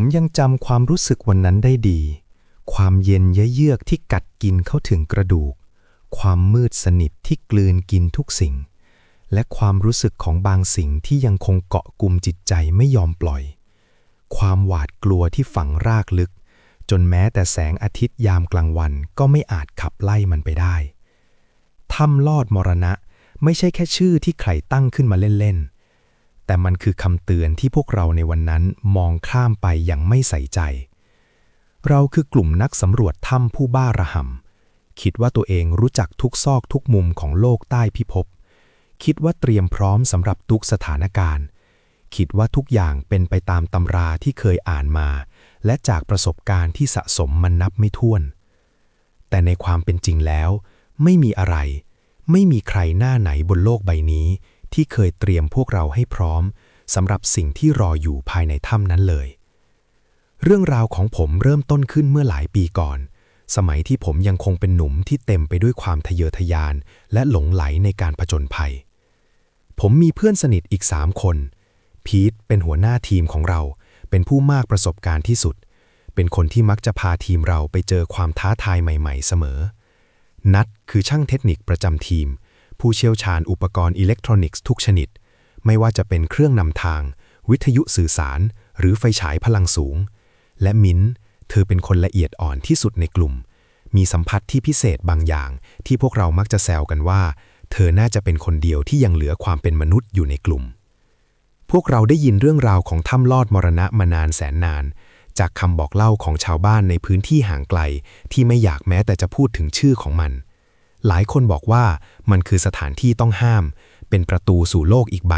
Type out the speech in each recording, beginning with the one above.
ผมยังจำความรู้สึกวันนั้นได้ดี ความเย็นเยือกที่กัดกินเข้าถึงกระดูก ความมืดสนิทที่กลืนกินทุกสิ่ง และความรู้สึกของบางสิ่งที่ยังคงเกาะกลุ่มจิตใจไม่ยอมปล่อย ความหวาดกลัวที่ฝังรากลึก จนแม้แต่แสงอาทิตย์ยามกลางวันก็ไม่อาจขับไล่มันไปได้ถ้ำลอดมรณะไม่ใช่แค่ชื่อที่ใครตั้งขึ้นมาเล่นๆ แต่มันคือคำเตือนที่พวกเราในวันนั้นมองข้ามไปอย่างไม่ใส่ใจ เราคือกลุ่มนักสำรวจถ้ำผู้บ้าระห่ำคิดว่าตัวเองรู้จักทุกซอกทุกมุมของโลกใต้พิภพ คิดว่าเตรียมพร้อมสำหรับทุกสถานการณ์ คิดว่าทุกอย่างเป็นไปตามตำราที่เคยอ่านมา และจากประสบการณ์ที่สะสมมันนับไม่ถ้วน แต่ในความเป็นจริงแล้ว ไม่มีอะไร ไม่มีใครหน้าไหนบนโลกใบนี้ ที่เคยเตรียมพวกเราให้พร้อมสำหรับสิ่งที่รออยู่ภายในถ้ำนั้นเลย เรื่องราวของผมเริ่มต้นขึ้นเมื่อหลายปีก่อน สมัยที่ผมยังคงเป็นหนุ่มที่เต็มไปด้วยความทะเยอทะยาน และหลงไหลในการผจญภัย ผมมีเพื่อนสนิทอีกสามคน พีทเป็นหัวหน้าทีมของเรา เป็นผู้มากประสบการณ์ที่สุด เป็นคนที่มักจะพาทีมเราไปเจอความท้าทายใหม่ ๆ เสมอ นัดคือช่างเทคนิคประจำทีม ผู้เชี่ยวชาญอุปกรณ์อิเล็กทรอนิกส์ทุกชนิด ไม่ว่าจะเป็นเครื่องนำทาง วิทยุสื่อสาร หรือไฟฉายพลังสูง และมิ้นท์เธอเป็นคนละเอียดอ่อนที่สุดในกลุ่ม มีสัมผัสที่พิเศษบางอย่าง ที่พวกเรามักจะแซวกันว่า เธอน่าจะเป็นคนเดียวที่ยังเหลือความเป็นมนุษย์อยู่ในกลุ่ม พวกเราได้ยินเรื่องราวของถ้ำลอดมรณะมานานแสนนานจากคำบอกเล่าของชาวบ้านในพื้นที่ห่างไกล ที่ไม่อยากแม้แต่จะพูดถึงชื่อของมัน หลายคนบอกว่ามันคือสถานที่ต้องห้าม เป็นประตูสู่โลกอีกใบ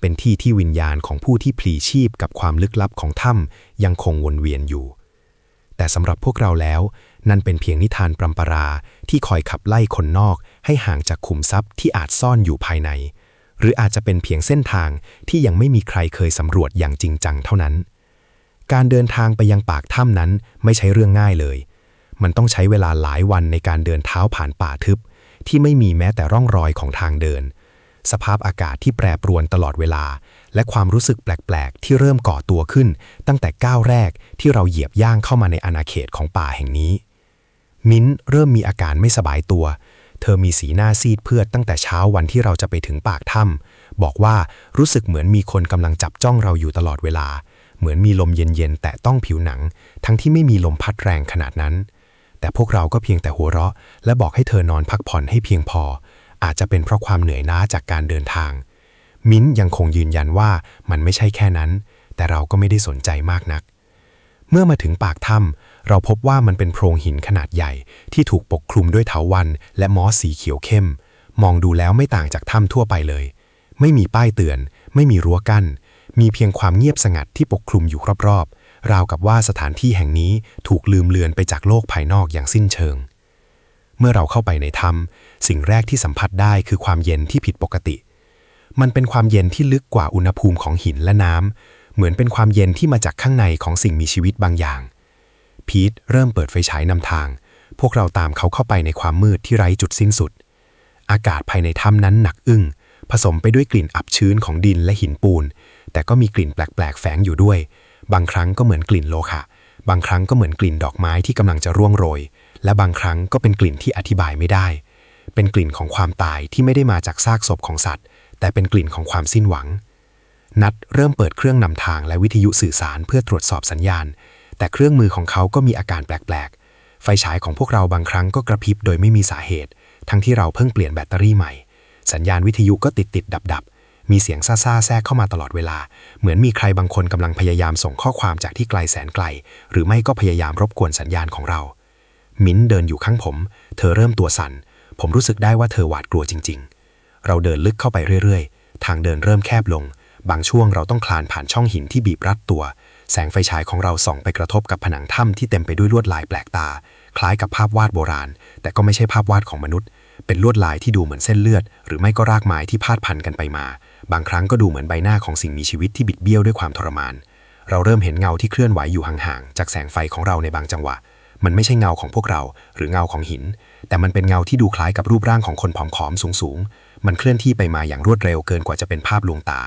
เป็นที่ที่วิญญาณของผู้ที่พลีชีพกับความลึกลับของถ้ำยังคงวนเวียนอยู่ แต่สำหรับพวกเราแล้ว นั่นเป็นเพียงนิทานปรำปราที่คอยขับไล่คนนอก ให้ห่างจากขุมทรัพย์ที่อาจซ่อนอยู่ภายใน หรืออาจจะเป็นเพียงเส้นทางที่ยังไม่มีใครเคยสำรวจอย่างจริงจังเท่านั้น การเดินทางไปยังปากถ้ำนั้นไม่ใช่เรื่องง่ายเลย มันต้องใช้เวลาหลายวันในการเดินเท้าผ่านป่าทึบ ที่ไม่มีแม้แต่ร่องรอยของทางเดิน สภาพอากาศที่แปรปรวนตลอดเวลา และความรู้สึกแปลก ๆ ที่เริ่มก่อตัวขึ้น ตั้งแต่ก้าวแรกที่เราเหยียบย่างเข้ามาในอาณาเขตของป่าแห่งนี้ มิ้นท์เริ่มมีอาการไม่สบายตัว เธอมีสีหน้าซีดเพื่อตั้งแต่เช้าวันที่เราจะไปถึงปากถ้ำบอกว่ารู้สึกเหมือนมีคนกำลังจับจ้องเราอยู่ตลอดเวลาเหมือนมีลมเย็นๆ แต่ต้องผิวหนัง ทั้งที่ไม่มีลมพัดแรงขนาดนั้น แต่พวกเราก็เพียงแต่หัวเราะ และบอกให้เธอนอนพักผ่อนให้เพียงพอ อาจจะเป็นเพราะความเหนื่อยล้าจากการเดินทาง มิ้นยังคงยืนยันว่ามันไม่ใช่แค่นั้น แต่เราก็ไม่ได้สนใจมากนัก เมื่อมาถึงปากถ้ำเราพบว่ามันเป็นโพรงหินขนาดใหญ่ ที่ถูกปกคลุมด้วยเถาวัลย์และมอสสีเขียวเข้ม มองดูแล้วไม่ต่างจากถ้ำทั่วไปเลย ไม่มีป้ายเตือน ไม่มีรั้วกั้นมีเพียงความเงียบสงัดที่ปกคลุมอยู่รอบๆ ราวกับว่าสถานที่แห่งนี้ถูกลืมเลือนไปจากโลกภายนอกอย่างสิ้นเชิง เมื่อเราเข้าไปในถ้ำสิ่งแรกที่สัมผัสได้คือความเย็นที่ผิดปกติ มันเป็นความเย็นที่ลึกกว่าอุณหภูมิของหินและน้ำ เหมือนเป็นความเย็นที่มาจากข้างในของสิ่งมีชีวิตบางอย่าง พีทเริ่มเปิดไฟฉายนำทาง พวกเราตามเขาเข้าไปในความมืดที่ไร้จุดสิ้นสุด อากาศภายในถ้ำนั้นหนักอึ้งผสมไปด้วยกลิ่นอับชื้นของดินและหินปูน แต่ก็มีกลิ่นแปลกๆแฝงอยู่ด้วย บางครั้งก็เหมือนกลิ่นโลหะบางครั้งก็เหมือนกลิ่นดอกไม้ที่กำลังจะร่วงโรย และบางครั้งก็เป็นกลิ่นที่อธิบายไม่ได้ เป็นกลิ่นของความตายที่ไม่ได้มาจากซากศพของสัตว์ แต่เป็นกลิ่นของความสิ้นหวัง นัดเริ่มเปิดเครื่องนำทางและวิทยุสื่อสารเพื่อตรวจสอบสัญญาณ แต่เครื่องมือของเขาก็มีอาการแปลกๆ ไฟฉายของพวกเราบางครั้งก็กระพริบโดยไม่มีสาเหตุ ทั้งที่เราเพิ่งเปลี่ยนแบตเตอรี่ใหม่ สัญญาณวิทยุก็ติดติดดับดับๆ มีเสียงซ่าๆแทรกเข้ามาตลอดเวลา เหมือนมีใครบางคนกำลังพยายามส่งข้อความจากที่ไกลแสนไกล หรือไม่ก็พยายามรบกวนสัญญาณของเรา มิ้นเดินอยู่ข้างผม เธอเริ่มตัวสั่น ผมรู้สึกได้ว่าเธอหวาดกลัวจริง ๆ เราเดินลึกเข้าไปเรื่อยๆ ทางเดินเริ่มแคบลง บางช่วงเราต้องคลานผ่านช่องหินที่บีบรัดตัว แสงไฟฉายของเราส่องไปกระทบกับผนังถ้ำที่เต็มไปด้วยลวดลายแปลกตา คล้ายกับภาพวาดโบราณ แต่ก็ไม่ใช่ภาพวาดของมนุษย์ เป็นลวดลายที่ดูเหมือนเส้นเลือด หรือไม่ก็รากไม้ที่พาดพันกันไปมา บางครั้งก็ดูเหมือนใบหน้าของสิ่งมีชีวิตที่บิดเบี้ยวด้วยความทรมาน เราเริ่มเห็นเงาที่เคลื่อนไหวอยู่ห่างๆ จากแสงไฟของเราในบางจังหวะ มันไม่ใช่เงาของพวกเราหรือเงาของหิน แต่มันเป็นเงาที่ดูคล้ายกับรูปร่างของคนผอมๆ สูงๆ มันเคลื่อนที่ไปมาอย่างรวดเร็วเกินกว่าจะเป็นภาพลวงตา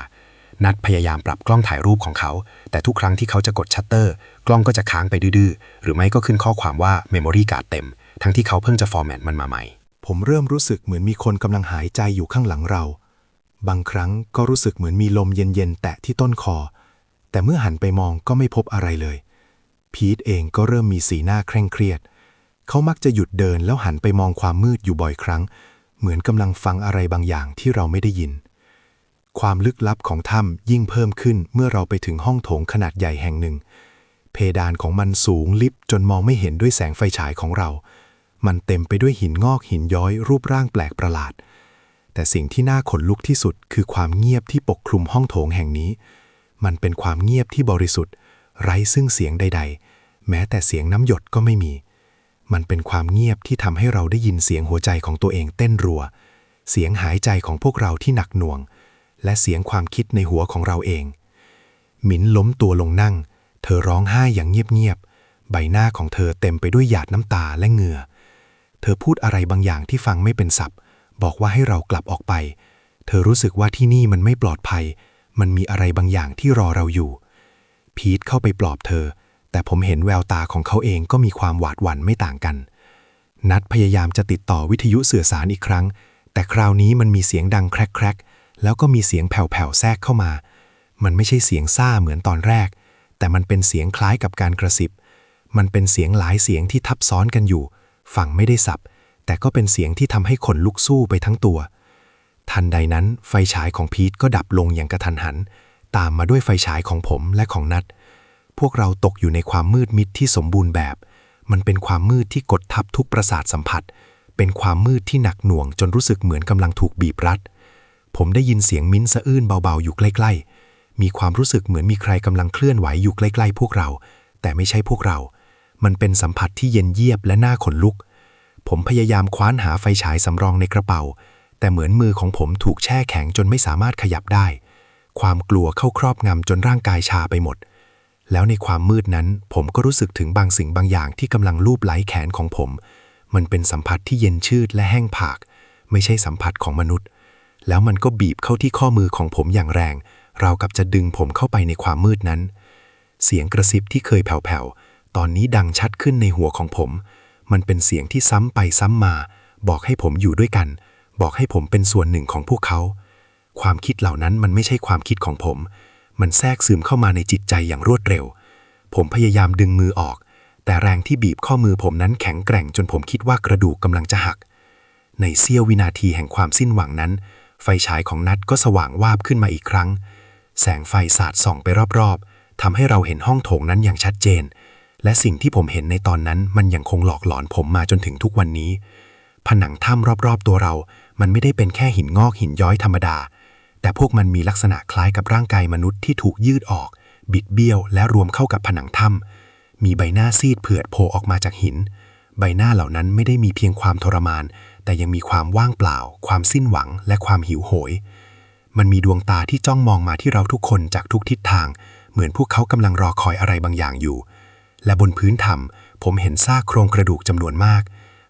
นัดพยายามปรับกล้องถ่ายรูปของเขา แต่ทุกครั้งที่เขาจะกดชัตเตอร์ กล้องก็จะค้างไปดื้อๆ หรือไม่ก็ขึ้นข้อความว่า Memory Card เต็ม ทั้งที่เขาเพิ่งจะฟอร์แมตมันมาใหม่ ผมเริ่มรู้สึกเหมือนมีคนกำลังหายใจอยู่ข้างหลังเรา บางครั้งก็รู้สึกเหมือนมีลมเย็นๆ แตะที่ต้นคอ แต่เมื่อหันไปมองก็ไม่พบอะไรเลย พีทเองก็เริ่มมีสีหน้าเคร่งเครียด เขามักจะหยุดเดินแล้วหันไปมองความมืดอยู่บ่อยครั้ง เหมือนกำลังฟังอะไรบางอย่างที่เราไม่ได้ยิน ความลึกลับของถ้ำยิ่งเพิ่มขึ้นเมื่อเราไปถึงห้องโถงขนาดใหญ่แห่งหนึ่ง เพดานของมันสูงลิบจนมองไม่เห็นด้วยแสงไฟฉายของเรา มันเต็มไปด้วยหินงอกหินย้อยรูปร่างแปลกประหลาด แต่สิ่งที่น่าขนลุกที่สุดคือความเงียบที่ปกคลุมห้องโถงแห่งนี้ มันเป็นความเงียบที่บริสุทธิ์ ไร้ซึ่งเสียงใด ๆ แม้แต่เสียงน้ำหยดก็ไม่มี มันเป็นความเงียบที่ทำให้เราได้ยินเสียงหัวใจของตัวเองเต้นรัว เสียงหายใจของพวกเราที่หนักหน่วง และเสียงความคิดในหัวของเราเอง หมินล้มตัวลงนั่ง เธอร้องไห้อย่างเงียบๆ ใบหน้าของเธอเต็มไปด้วยหยาดน้ำตาและเหงื่อ เธอพูดอะไรบางอย่างที่ฟังไม่เป็นศัพท์ บอกว่าให้เรากลับออกไป เธอรู้สึกว่าที่นี่มันไม่ปลอดภัย มันมีอะไรบางอย่างที่รอเราอยู่ พีทเข้าไปปลอบเธอ แต่ผมเห็นแววตาของเขาเองก็มีความหวาดหวั่นไม่ต่างกัน นัดพยายามจะติดต่อวิทยุสื่อสารอีกครั้ง แต่คราวนี้มันมีเสียงดังแครกๆ แล้วก็มีเสียงแผ่วๆแทรกเข้ามา มันไม่ใช่เสียงซ่าเหมือนตอนแรก แต่มันเป็นเสียงคล้ายกับการกระซิบ มันเป็นเสียงหลายเสียงที่ทับซ้อนกันอยู่ ฟังไม่ได้สับ แต่ก็เป็นเสียงที่ทำให้ขนลุกสู้ไปทั้งตัว ทันใดนั้นไฟฉายของพีทก็ดับลงอย่างกระทันหัน ตามมาด้วยไฟฉายของผมและของนัด พวกเราตกอยู่ในความมืดมิดที่สมบูรณ์แบบ มันเป็นความมืดที่กดทับทุกประสาทสัมผัส เป็นความมืดที่หนักหน่วงจนรู้สึกเหมือนกำลังถูกบีบรัด ผมได้ยินเสียงมิ้นสะอื้นเบาๆอยู่ใกล้ ๆ มีความรู้สึกเหมือนมีใครกำลังเคลื่อนไหวอยู่ใกล้ ๆ พวกเรา แต่ไม่ใช่พวกเรา มันเป็นสัมผัสที่เย็นเยียบและน่าขนลุก ผมพยายามคว้านหาไฟฉายสำรองในกระเป๋า แต่เหมือนมือของผมถูกแช่แข็งจนไม่สามารถขยับได้ ความกลัวเข้าครอบงำจนร่างกายชาไปหมด แล้วในความมืดนั้น ผมก็รู้สึกถึงบางสิ่งบางอย่างที่กำลังลูบไหลแขนของผม มันเป็นสัมผัสที่เย็นชืดและแห้งผาก ไม่ใช่สัมผัสของมนุษย์ แล้วมันก็บีบเข้าที่ข้อมือของผมอย่างแรง ราวกับจะดึงผมเข้าไปในความมืดนั้น เสียงกระซิบที่เคยแผ่วๆ ตอนนี้ดังชัดขึ้นในหัวของผม มันเป็นเสียงที่ซ้ำไปซ้ำมา บอกให้ผมอยู่ด้วยกัน บอกให้ผมเป็นส่วนหนึ่งของพวกเขา ความคิดเหล่านั้นมันไม่ใช่ความคิดของผม มันแทรกซึมเข้ามาในจิตใจอย่างรวดเร็ว ผมพยายามดึงมือออก แต่แรงที่บีบข้อมือผมนั้นแข็งแกร่งจนผมคิดว่ากระดูกกำลังจะหัก ในเสี้ยววินาทีแห่งความสิ้นหวังนั้น ไฟฉายของนัดก็สว่างวาบขึ้นมาอีกครั้ง แสงไฟสาดส่องไปรอบๆทำให้เราเห็นห้องโถงนั้นอย่างชัดเจน และสิ่งที่ผมเห็นในตอนนั้นมันยังคงหลอกหลอนผมมาจนถึงทุกวันนี้ ผนังถ้ำรอบๆ ตัวเรา มันไม่ได้เป็นแค่หินงอกหินย้อยธรรมดา แต่พวกมันมีลักษณะคล้ายกับร่างกายมนุษย์ที่ถูกยืดออก บิดเบี้ยว และรวมเข้ากับผนังถ้ำมีใบหน้าซีดเผือดโผล่ออกมาจากหิน ใบหน้าเหล่านั้นไม่ได้มีเพียงความทรมาน แต่ยังมีความว่างเปล่า ความสิ้นหวัง และความหิวโหย มันมีดวงตาที่จ้องมองมาที่เราทุกคนจากทุกทิศทาง เหมือนพวกเขากำลังรอคอยอะไรบางอย่างอยู่ และบนพื้นถ้ำผมเห็นซากโครงกระดูกจำนวนมาก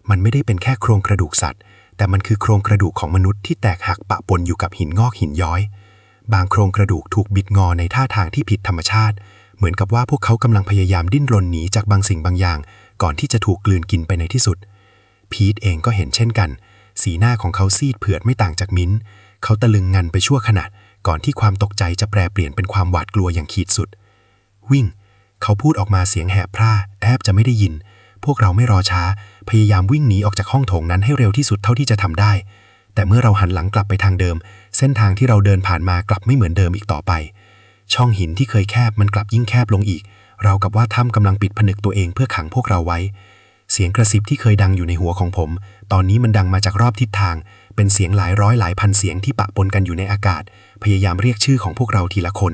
มันไม่ได้เป็นแค่โครงกระดูกสัตว์ แต่มันคือโครงกระดูกของมนุษย์ที่แตกหักปะปนอยู่กับหินงอกหินย้อย บางโครงกระดูกถูกบิดงอในท่าทางที่ผิดธรรมชาติ เหมือนกับว่าพวกเขากำลังพยายามดิ้นรนหนีจากบางสิ่งบางอย่าง ก่อนที่จะถูกกลืนกินไปในที่สุด พีทเองก็เห็นเช่นกัน สีหน้าของเขาซีดเผือดไม่ต่างจากมิ้นท์เขาตะลึงงันไปชั่วขณะก่อนที่ความตกใจจะแปรเปลี่ยนเป็นความหวาดกลัวอย่างขีดสุด วิ่ง เขาพูดออกมาเสียงแหบพร่าแทบจะไม่ได้ยิน พวกเราไม่รอช้า พยายามวิ่งหนีออกจากห้องโถงนั้นให้เร็วที่สุดเท่าที่จะทำได้ แต่เมื่อเราหันหลังกลับไปทางเดิม เส้นทางที่เราเดินผ่านมากลับไม่เหมือนเดิมอีกต่อไป ช่องหินที่เคยแคบมันกลับยิ่งแคบลงอีก เรากับว่าถ้ำกำลังปิดผนึกตัวเองเพื่อขังพวกเราไว้ เสียงกระซิบที่เคยดังอยู่ในหัวของผม ตอนนี้มันดังมาจากรอบทิศทาง เป็นเสียงหลายร้อยหลายพันเสียงที่ปะปนกันอยู่ในอากาศ พยายามเรียกชื่อของพวกเราทีละคน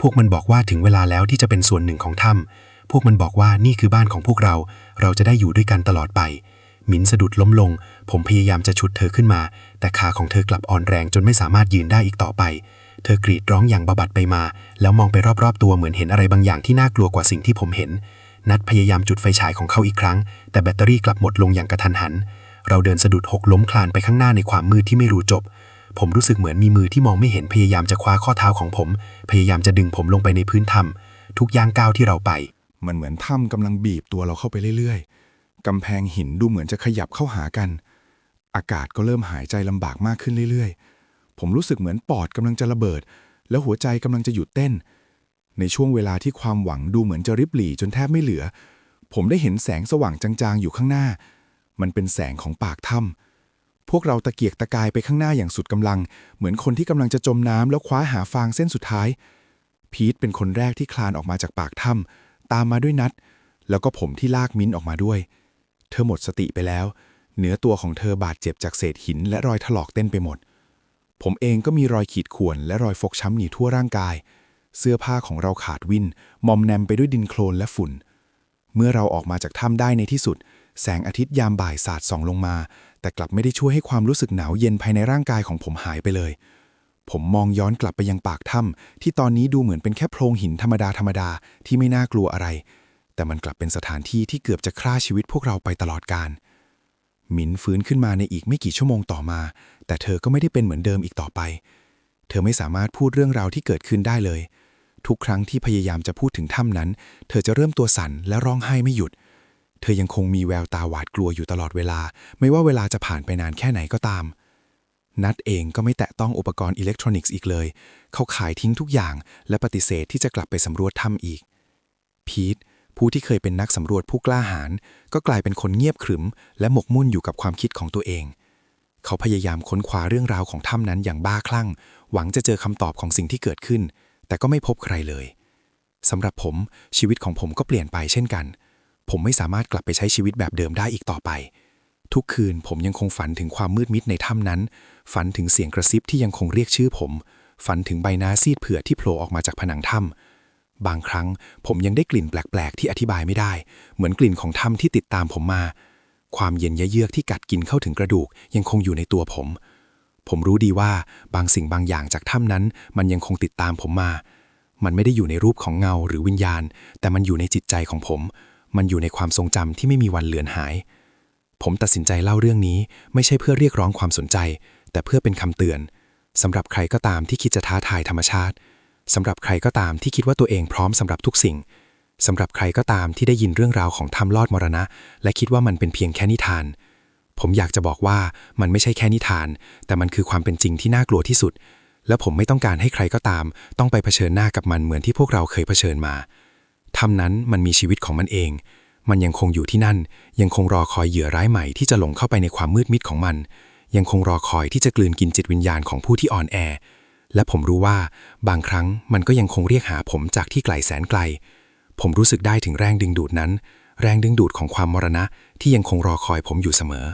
พวกมันบอกว่าถึงเวลาแล้วที่จะเป็นส่วนหนึ่งของถ้ำพวกมันบอกว่านี่คือบ้านของพวกเรา เราจะได้อยู่ด้วยกันตลอดไปหมินสะดุดล้มลง ผมพยายามจะฉุดเธอขึ้นมา แต่ขาของเธอกลับอ่อนแรงจนไม่สามารถยืนได้อีกต่อไป เธอกรีดร้องอย่างบาบัดไปมา แล้วมองไปรอบๆตัวเหมือนเห็นอะไรบางอย่างที่น่ากลัวกว่าสิ่งที่ผมเห็น นัดพยายามจุดไฟฉายของเขาอีกครั้ง แต่แบตเตอรี่กลับหมดลงอย่างกระทันหัน เราเดินสะดุดหกล้มคลานไปข้างหน้าในความมืดที่ไม่รู้จบ ผมรู้สึกเหมือนมีมือที่มองไม่เห็นพยายามจะคว้าข้อเท้าของผม พยายามจะดึงผมลงไปในพื้นถ้ำทุกย่างก้าวที่เราไป มันเหมือนถ้ำกำลังบีบตัวเราเข้าไปเรื่อยๆ กำแพงหินดูเหมือนจะขยับเข้าหากัน อากาศก็เริ่มหายใจลำบากมากขึ้นเรื่อยๆ ผมรู้สึกเหมือนปอดกำลังจะระเบิด แล้วหัวใจกำลังจะหยุดเต้น ในช่วงเวลาที่ความหวังดูเหมือนจะริบหรี่จนแทบไม่เหลือ ผมได้เห็นแสงสว่างจางๆอยู่ข้างหน้า มันเป็นแสงของปากถ้ำ พวกเราตะเกียกตะกายไปข้างหน้าอย่างสุดกำลัง เหมือนคนที่กำลังจะจมน้ำแล้วคว้าหาฟางเส้นสุดท้าย พีทเป็นคนแรกที่คลานออกมาจากปากถ้ำตามมาด้วยนัด แล้วก็ผมที่ลากมิ้นออกมาด้วย เธอหมดสติไปแล้ว เนื้อตัวของเธอบาดเจ็บจากเศษหินและรอยถลอกเต้นไปหมด ผมเองก็มีรอยขีดข่วนและรอยฟกช้ำหนีทั่วร่างกาย เสื้อผ้าของเราขาดวินมอมแนมไปด้วยดินโคลนและฝุ่น เมื่อเราออกมาจากถ้ำได้ในที่สุด แสงอาทิตย์ยามบ่ายสาดส่องลงมา แต่กลับไม่ได้ช่วยให้ความรู้สึกหนาวเย็นภายในร่างกายของผมหายไปเลย ผมมองย้อนกลับไปยังปากถ้ำที่ตอนนี้ดูเหมือนเป็นแค่โพรงหินธรรมดาธรรมดาที่ไม่น่ากลัวอะไร แต่มันกลับเป็นสถานที่ที่เกือบจะฆ่าชีวิตพวกเราไปตลอดกาลหมินฟื้นขึ้นมาในอีกไม่กี่ชั่วโมงต่อมา แต่เธอก็ไม่ได้เป็นเหมือนเดิมอีกต่อไป เธอไม่สามารถพูดเรื่องราวที่เกิดขึ้นได้เลย ทุกครั้งที่พยายามจะพูดถึงถ้ำนั้น เธอจะเริ่มตัวสั่นและร้องไห้ไม่หยุด เธอยังคงมีแววตาหวาดกลัวอยู่ตลอดเวลา ไม่ว่าเวลาจะผ่านไปนานแค่ไหนก็ตาม นัดเองก็ไม่แตะต้องอุปกรณ์อิเล็กทรอนิกส์อีกเลย เขาขายทิ้งทุกอย่าง และปฏิเสธที่จะกลับไปสำรวจถ้ำอีก พีทผู้ที่เคยเป็นนักสำรวจผู้กล้าหาญก็กลายเป็นคนเงียบขรึม และหมกมุ่นอยู่กับความคิดของตัวเอง เขาพยายามค้นคว้าเรื่องราวของถ้ำนั้นอย่างบ้าคลั่ง หวังจะเจอคำตอบของสิ่งที่เกิดขึ้น แต่ก็ไม่พบใครเลยสำหรับผมชีวิตของผมก็เปลี่ยนไปเช่นกัน ผมไม่สามารถกลับไปใช้ชีวิตแบบเดิมได้อีกต่อไป ทุกคืนผมยังคงฝันถึงความมืดมิดในถ้ำนั้น ฝันถึงเสียงกระซิบที่ยังคงเรียกชื่อผม ฝันถึงใบหน้าซีดเผือดที่โผล่ออกมาจากผนังถ้ำบางครั้งผมยังได้กลิ่นแปลก ๆ ที่อธิบายไม่ได้ เหมือนกลิ่นของถ้ำที่ติดตามผมมา ความเย็นเยือกที่กัดกินเข้าถึงกระดูกยังคงอยู่ในตัวผม ผมรู้ดีว่าบางสิ่งบางอย่างจากถ้ำนั้น มันยังคงติดตามผมมา มันไม่ได้อยู่ในรูปของเงาหรือวิญญาณ แต่มันอยู่ในจิตใจของผม มันอยู่ในความทรงจำที่ไม่มีวันเลือนหาย ผมตัดสินใจเล่าเรื่องนี้ไม่ใช่เพื่อเรียกร้องความสนใจ แต่เพื่อเป็นคำเตือนสำหรับใครก็ตามที่คิดจะท้าทายธรรมชาติสำหรับใครก็ตามที่คิดว่าตัวเองพร้อมสำหรับทุกสิ่งสำหรับใครก็ตามที่ได้ยินเรื่องราวของถ้ำลอดมรณะ และคิดว่ามันเป็นเพียงแค่นิทาน ผมอยากจะบอกว่ามันไม่ใช่แค่นิทาน แต่มันคือความเป็นจริงที่น่ากลัวที่สุด และผมไม่ต้องการให้ใครก็ตาม ต้องไปเผชิญหน้ากับมันเหมือนที่พวกเราเคยเผชิญมา ถ้ำนั้นมันมีชีวิตของมันเอง มันยังคงอยู่ที่นั่น ยังคงรอคอยเหยื่อร้ายใหม่ที่จะหลงเข้าไปในความมืดมิดของมัน ยังคงรอคอยที่จะกลืนกินจิตวิญญาณของผู้ที่อ่อนแอ และผมรู้ว่าบางครั้งมันก็ยังคงเรียกหาผมจากที่ไกลแสนไกล ผมรู้สึกได้ถึงแรงดึงดูดนั้น แรงดึงดูดของความมรณะที่ยังคงรอคอยผมอยู่เสมอ